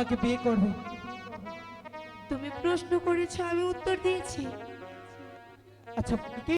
আমাকে বিয়ে করবে। তুমি প্রশ্ন করেছ আমি উত্তর দিয়েছি। আচ্ছা